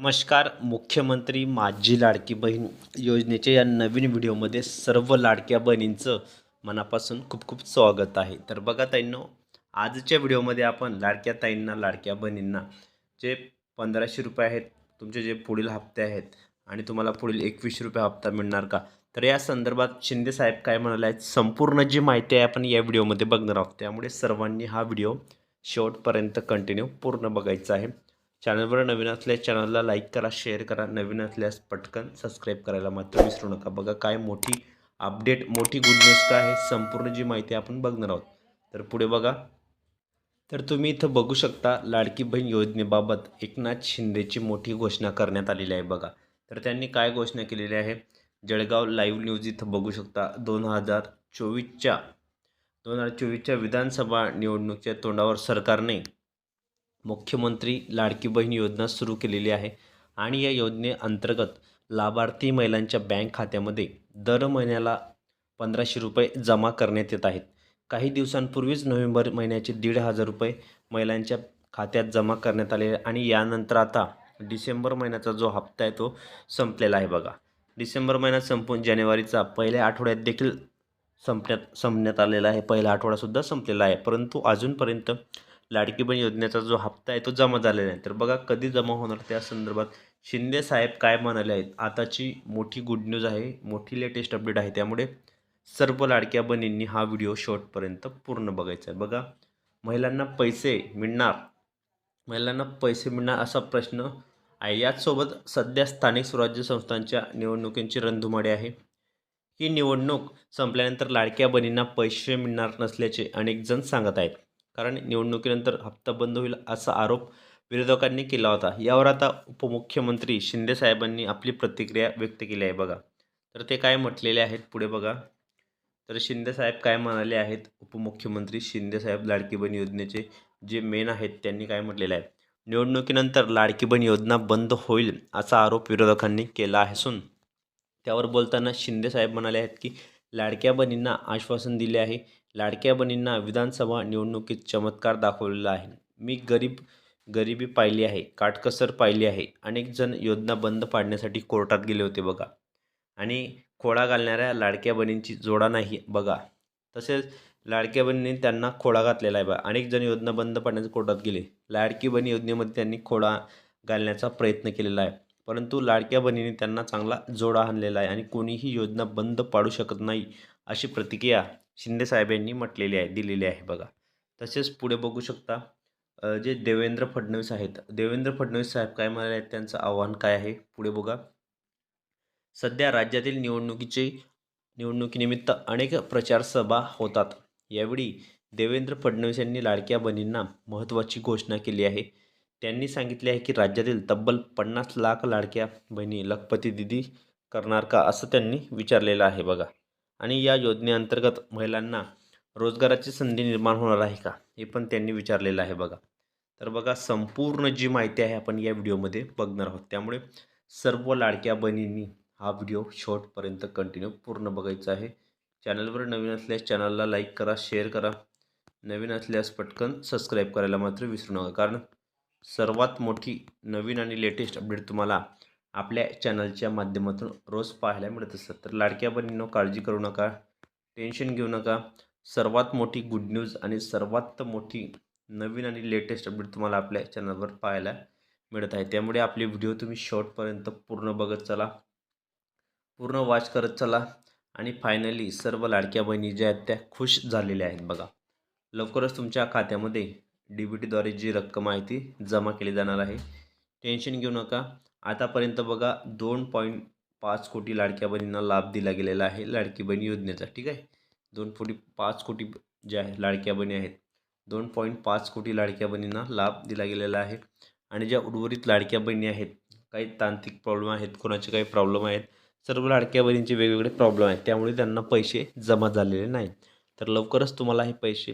नमस्कार मुख्यमंत्री माझी लाडकी बहीण योजनेच्या या नवीन व्हिडिओमध्ये सर्व लाडक्या बहिणींचं मनापासून खूप खूप स्वागत आहे. तर बघा ताईंनो आजच्या व्हिडिओमध्ये आपण लाडक्या ताईंना लाडक्या बहिणींना जे पंधराशे रुपये आहेत तुमचे जे पुढील हप्ते आहेत आणि तुम्हाला पुढील एकवीसशे रुपये हप्ता मिळणार का? तर या संदर्भात शिंदे साहेब काय म्हणाले आहेत संपूर्ण जी माहिती आहे आपण या व्हिडिओमध्ये बघणार आहोत. त्यामुळे सर्वांनी हा व्हिडिओ शेवटपर्यंत कंटिन्यू पूर्ण बघायचा आहे. चॅनलवर नवीन असल्यास चॅनलला लाईक करा शेअर करा. नवीन असल्यास पटकन सबस्क्राईब करायला मात्र विसरू नका. बघा काय मोठी अपडेट मोठी गुड न्यूज काय आहे संपूर्ण जी माहिती आपण बघणार आहोत. तर पुढे बघा. तर तुम्ही इथं बघू शकता लाडकी बहीण योजनेबाबत एकनाथ शिंदेची मोठी घोषणा करण्यात आलेली आहे बघा. तर त्यांनी काय घोषणा केलेली आहे? जळगाव लाईव्ह न्यूज इथं बघू शकता. दोन हजार चोवीसच्या दोन हजार चोवीसच्या विधानसभा निवडणुकीच्या तोंडावर सरकारने मुख्यमंत्री लाडकी बहीण योजना सुरू केलेली आहे आणि या योजनेअंतर्गत लाभार्थी महिलांच्या बँक खात्यामध्ये दर महिन्याला पंधराशे रुपये जमा करण्यात येत आहेत. काही दिवसांपूर्वीच नोव्हेंबर महिन्याचे दीड हजार रुपये महिलांच्या खात्यात जमा करण्यात आले आणि यानंतर आता डिसेंबर महिन्याचा जो हप्ता आहे तो संपलेला आहे बघा. डिसेंबर महिना संपून जानेवारीचा पहिल्या आठवड्यात देखील संपण्यात संपण्यात आलेला आहे. पहिला आठवडासुद्धा संपलेला आहे. परंतु अजूनपर्यंत लाडकी बहीण योजनेचा जो हप्ता आहे तो जमा झालेला आहे. तर बघा कधी जमा होणार त्या संदर्भात. शिंदे साहेब काय म्हणाले आहेत? आताची मोठी गुड न्यूज आहे मोठी लेटेस्ट अपडेट आहे. त्यामुळे सर्व लाडक्या बहिणींनी हा व्हिडिओ शॉर्टपर्यंत पूर्ण बघायचा आहे. बघा महिलांना पैसे मिळणार? महिलांना पैसे मिळणार असा प्रश्न आहे. याचसोबत सध्या स्थानिक स्वराज्य संस्थांच्या निवडणुकींची रणधुमाडी आहे. ही निवडणूक संपल्यानंतर लाडक्या बहिणींना पैसे मिळणार नसल्याचे अनेक जण सांगत आहेत. कारण निवडणुकीनंतर हप्ता बंद होईल असा आरोप विरोधकांनी केला होता. यावर आता उपमुख्यमंत्री शिंदे साहेबांनी आपली प्रतिक्रिया व्यक्त केली आहे बघा. तर ते काय म्हटलेले आहेत पुढे बघा. तर शिंदे साहेब काय म्हणाले आहेत? उपमुख्यमंत्री शिंदे साहेब लाडकी बहीण योजनेचे जे मेन आहेत त्यांनी काय म्हटलेलं आहे? निवडणुकीनंतर लाडकी बहीण योजना बंद होईल असा आरोप विरोधकांनी केला असून त्यावर बोलताना शिंदे साहेब म्हणाले आहेत की लाडक्या बहिणींना आश्वासन दिले आहे. लाडक्या बहिणींना विधानसभा निवडणुकीत चमत्कार दाखवलेला आहे. मी गरीब गरिबी पाहिली आहे काटकसर पाहिली आहे. अनेक जण योजना बंद पाडण्यासाठी कोर्टात गेले होते बघा. आणि खोळा घालणाऱ्या लाडक्या बहिणींची जोडा नाही बघा. तसेच लाडक्या बहिणींनी त्यांना खोडा घातलेला आहे बघा. अनेक जण योजना बंद पाडण्याच्या कोर्टात गेले. लाडकी बहिणी योजनेमध्ये त्यांनी खोळा घालण्याचा प्रयत्न केलेला आहे. परंतु लाडक्या बहिणीने त्यांना चांगला जोडा आणलेला आहे आणि कोणीही योजना बंद पाडू शकत नाही अशी प्रतिक्रिया शिंदेसाहेब यांनी म्हटलेली आहे दिलेली आहे बघा. तसेच पुढे बघू शकता जे देवेंद्र फडणवीस आहेत. देवेंद्र फडणवीस साहेब काय म्हणाले आहेत त्यांचं आव्हान काय आहे? पुढे बघा. सध्या राज्यातील निवडणुकीचे निवडणुकीनिमित्त अनेक प्रचारसभा होतात. यावेळी देवेंद्र फडणवीस यांनी लाडक्या बहिणींना महत्त्वाची घोषणा केली आहे. त्यांनी सांगितले आहे की राज्यातील तब्बल पन्नास लाख लाडक्या बहिणी लखपती दिदी करणार का असं त्यांनी विचारलेलं आहे बघा. आणि या योजनेअंतर्गत महिलांना रोजगाराची संधी निर्माण होणार आहे का? हे पण त्यांनी विचारलेलं आहे बघा. तर बघा संपूर्ण जी माहिती आहे आपण या व्हिडिओमध्ये बघणार आहोत. त्यामुळे सर्व लाडक्या बहिणींनी हा व्हिडिओ शॉर्टपर्यंत कंटिन्यू पूर्ण बघायचा आहे. चॅनलवर नवीन असल्यास चॅनलला लाईक करा शेअर करा. नवीन असल्यास पटकन सबस्क्राईब करायला मात्र विसरू नका. कारण सर्वात मोठी नवीन आणि लेटेस्ट अपडेट तुम्हाला आपल्या चॅनलच्या माध्यमातून रोज पाहायला मिळत असतात तर लाडक्या बहिणींनो काळजी करू नका टेन्शन घेऊ नका. सर्वात मोठी गुड न्यूज आणि सर्वात मोठी नवीन आणि लेटेस्ट अपडेट तुम्हाला आपल्या चॅनलवर पाहायला मिळत आहे. त्यामुळे आपले व्हिडिओ तुम्ही शॉर्टपर्यंत पूर्ण बघत चला पूर्ण वॉच करत चला आणि फायनली सर्व लाडक्या बहिणी ज्या आहेत त्या खुश झालेल्या आहेत बघा. लवकरच तुमच्या खात्यामध्ये डी बी टीद्वारे जी रक्कम आहे ती जमा केली जाणार आहे. टेन्शन घेऊ नका. आतापर्यंत बघा दोन पॉईंट पाच कोटी लाडक्या बहिणींना लाभ दिला गेलेला आहे लाडकी बहीण योजनेचा ठीक आहे? दोन कोटी पाच कोटी जे आहे लाडक्या बहिणी आहेत. दोन पॉईंट पाच कोटी लाडक्या बहिणींना लाभ दिला गेलेला आहे. आणि ज्या उर्वरित लाडक्या बहिणी आहेत काही तांत्रिक प्रॉब्लेम आहेत कोणाचे काही प्रॉब्लेम आहेत सर्व लाडक्या बहिणींचे वेगवेगळे प्रॉब्लेम आहेत. त्यामुळे त्यांना पैसे जमा झालेले नाहीत तर लवकरच तुम्हाला हे पैसे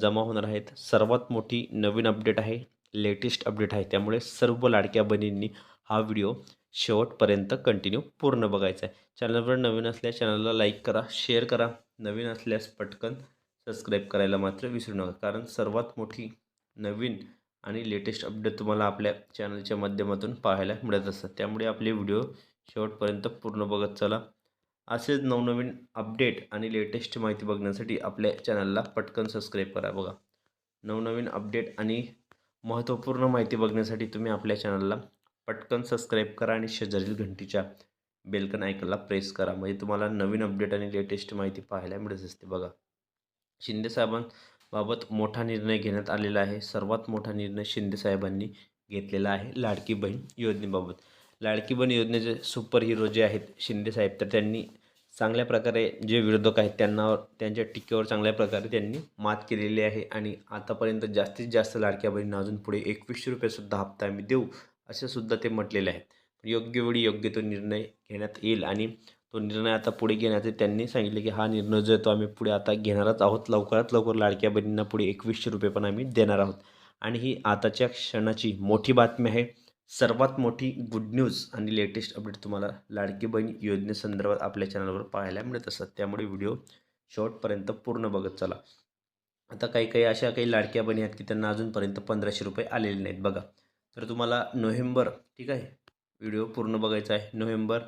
जमा होणार आहेत. सर्वात मोठी नवीन अपडेट आहे लेटेस्ट अपडेट आहे. त्यामुळे सर्व लाडक्या बहिणींनी हा व्हिडिओ शेवटपर्यंत कंटिन्यू पूर्ण बघायचा आहे. चॅनलवर नवीन असल्यास चॅनलला लाईक करा शेअर करा. नवीन असल्यास पटकन सबस्क्राईब करायला मात्र विसरू नका. कारण सर्वात मोठी नवीन आणि लेटेस्ट अपडेट तुम्हाला आपल्या चॅनलच्या माध्यमातून पाहायला मिळत असतात. त्यामुळे आपले व्हिडिओ शेवटपर्यंत पूर्ण बघत चला. असेच नवनवीन अपडेट आणि लेटेस्ट माहिती बघण्यासाठी आपल्या चॅनलला पटकन सबस्क्राईब करा बघा. नवनवीन अपडेट आणि महत्त्वपूर्ण माहिती बघण्यासाठी तुम्ही आपल्या चॅनलला पटकन सबस्क्राईब करा आणि शेजारील घंटीच्या बेलकन आयकनला प्रेस करा. म्हणजे तुम्हाला नवीन अपडेट आणि लेटेस्ट माहिती पाहायला मिळत असते बघा. शिंदे साहेबांबाबत मोठा निर्णय घेण्यात आलेला आहे. सर्वात मोठा निर्णय शिंदे साहेबांनी घेतलेला आहे. लाडकी बहीण योजनेबाबत. लाडकी बन योजनेचे सुपर हिरो जे आहेत शिंदे साहेब तर त्यांनी चांगल्या प्रकारे जे विरोधक आहेत त्यांना त्यांच्या टीकेवर चांगल्या प्रकारे त्यांनी मात केलेली आहे आणि आतापर्यंत जास्तीत जास्त लाडक्या बहिणींना अजून पुढे एकवीसशे रुपयेसुद्धा हप्ता आम्ही देऊ असेसुद्धा ते म्हटलेले आहेत. योग्य वेळी योग्य तो निर्णय घेण्यात येईल आणि तो निर्णय आता पुढे घेण्याचे त्यांनी सांगितले की हा निर्णय जो आहे तो आम्ही पुढे आता घेणारच आहोत. लवकरात लवकर लाडक्या बहिणींना पुढे एकवीसशे रुपये पण आम्ही देणार आहोत. आणि ही आताच्या क्षणाची मोठी बातमी आहे. सर्वात मोठी गुड न्यूज आणि लेटेस्ट अपडेट तुम्हाला लाडकी बहीण योजनेसंदर्भात आपल्या चॅनलवर पाहायला मिळत असतात. त्यामुळे व्हिडिओ शॉर्टपर्यंत पूर्ण बघत चला. आता काही काही अशा काही लाडक्या बहिणी आहेत की त्यांना अजूनपर्यंत पंधराशे रुपये आलेले नाहीत बघा. तर तुम्हाला नोव्हेंबर ठीक आहे? व्हिडिओ पूर्ण बघायचा आहे. नोव्हेंबर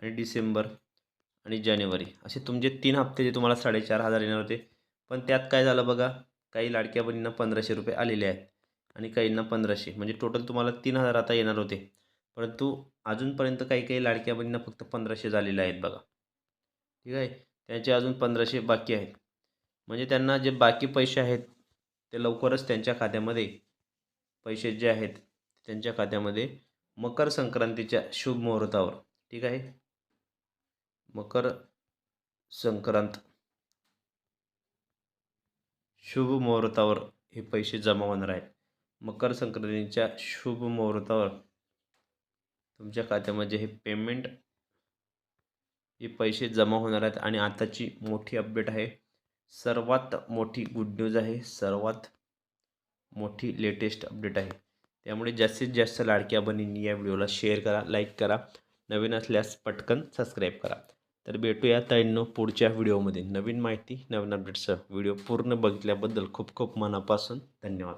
आणि डिसेंबर आणि जानेवारी. असे तुमचे तीन हप्ते जे तुम्हाला साडेचार हजार येणार होते. पण त्यात काय झालं बघा? काही लाडक्या बहिणींना पंधराशे रुपये आलेले आहेत. आणि काहींना पंधराशे. म्हणजे टोटल तुम्हाला तीन हजार आता येणार होते. परंतु अजूनपर्यंत काही काही लाडक्या बहिणींना फक्त पंधराशे झालेले आहेत बघा. ठीक आहे? त्यांचे अजून पंधराशे बाकी आहेत. म्हणजे त्यांना जे बाकी पैसे आहेत ते लवकरच त्यांच्या खात्यामध्ये पैसे जे आहेत त्यांच्या खात्यामध्ये मकर संक्रांतीच्या शुभ मुहूर्तावर. ठीक आहे? मकर संक्रांत शुभ मुहूर्तावर हे पैसे जमा होणार आहेत. मकर संक्रांतीच्या शुभ मुहूर्तावर तुमच्या खात्यामध्ये हे पेमेंट हे पैसे जमा होणार आहेत आणि आताची मोठी अपडेट आहे. सर्वात मोठी गुड न्यूज आहे. सर्वात मोठी लेटेस्ट अपडेट आहे. त्यामुळे जास्तीत जास्त लाडक्या बहिणींनी या व्हिडिओला शेअर करा लाईक करा. नवीन असल्यास पटकन सबस्क्राईब करा. तर भेटूया ताईंनो पुढच्या व्हिडिओमध्ये. नवीन माहिती नवीन अपडेट्सचं व्हिडिओ पूर्ण बघितल्याबद्दल खूप खूप मनापासून धन्यवाद.